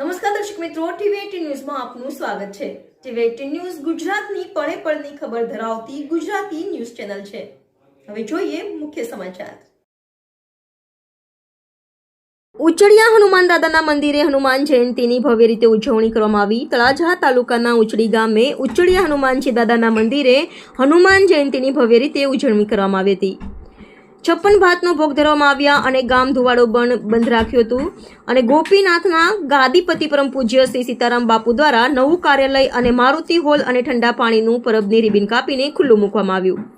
નમસ્કાર દર્શક મિત્રો, ટીવી ન્યૂઝમાં આપનું સ્વાગત છે. ટીવી ન્યૂઝ ગુજરાતની પળે પળની ખબર ધરાવતી ગુજરાતી ન્યૂઝ ચેનલ છે. હવે જોઈએ મુખ્ય સમાચાર. ઉચડિયા હનુમાન દાદાના મંદિરે હનુમાન જયંતીની ભવ્ય રીતે ઉજવણી કરવામાં આવી. તળાજા તાલુકાના ઉચડી ગામે ઉચડિયા હનુમાનજી દાદાના મંદિરે હનુમાન જયંતીની ભવ્ય રીતે ઉજવણી કરવામાં આવી હતી. છપ્પન ભાતનો ભોગ ધરવામાં આવ્યા અને ગામ ધુવાડો બન બંધ રાખ્યું હતું. અને ગોપીનાથના ગાદીપતિ પરમ પૂજ્ય શ્રી સીતારામ બાપુ દ્વારા નવું કાર્યાલય અને મારુતિ હોલ અને ઠંડા પાણીનું પરબની રિબિન કાપીને ખુલ્લું મૂકવામાં આવ્યું.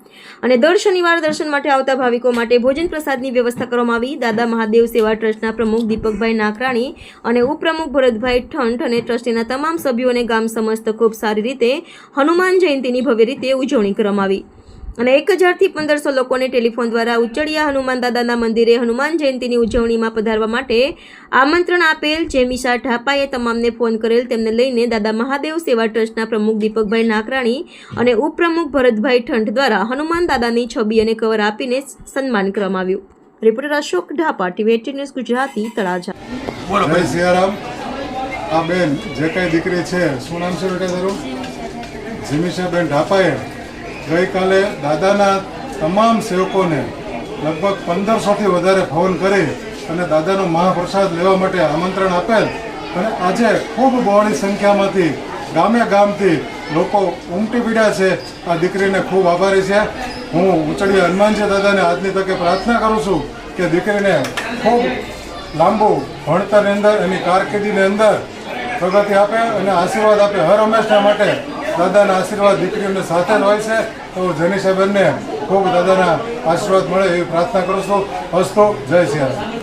અને દર શનિવાર દર્શન માટે આવતા ભાવિકો માટે ભોજન પ્રસાદની વ્યવસ્થા કરવામાં આવી. દાદા મહાદેવ સેવા ટ્રસ્ટના પ્રમુખ દીપકભાઈ નાકરાણી અને ઉપપ્રમુખ ભરતભાઈ ઠંઠ અને ટ્રસ્ટીના તમામ સભ્યો અને ગામ સમસ્ત ખૂબ સારી રીતે હનુમાન જયંતીની ભવ્ય રીતે ઉજવણી કરવામાં આવી. અને એક હજારથી પંદરસો લોકોને ટેલિફોન દ્વારા ઉચ્ચડિયા હનુમાન દાદાના મંદિરે હનુમાન જયંતીની ઉજવણીમાં પધારવા માટે આમંત્રણ આપેલ જેમિશા ઢાપાએ તમામને ફોન કરેલ. તેમને લઈને દાદા મહાદેવ સેવા ટ્રસ્ટના પ્રમુખ દીપકભાઈ નાકરાણી અને ઉપપ્રમુખ ભરતભાઈ ઠંઠ દ્વારા હનુમાન દાદાની છબી અને કવર આપીને સન્માન કરવામાં આવ્યું. Reporter Ashok Dhapa TV news Gujarati Talaja. બોલો. જય સિયારામ. આ બેન જે કઈ દીકરી છે શું નામ છે બેટા તારું? જીમિષાબેન ઢાપાએ ગઈકાલે દાદાના તમામ સેવકોને લગભગ પંદરસોથી વધારે ફોન કરી અને દાદાનો મહાપ્રસાદ લેવા માટે આમંત્રણ આપેલ અને આજે ખૂબ બહોળી સંખ્યામાંથી ગામે ગામથી લોકો ઉમટી પીડ્યા છે. આ દીકરીને ખૂબ આભારી છે. હું ઉચડીયા હનુમાનજી દાદાને આજની તકે પ્રાર્થના કરું છું કે દીકરીને ખૂબ લાંબુ ભણતરની અંદર એની કારકિર્દીની અંદર પ્રગતિ આપે અને આશીર્વાદ આપે હર હંમેશા માટે. દાદાના આશીર્વાદ દીકરીઓને સાથે હોય છે. તો જનીસાબેનને ખૂબ દાદાના આશીર્વાદ મળે એવી પ્રાર્થના કરું છું. હસ્તો જય સિયારામ.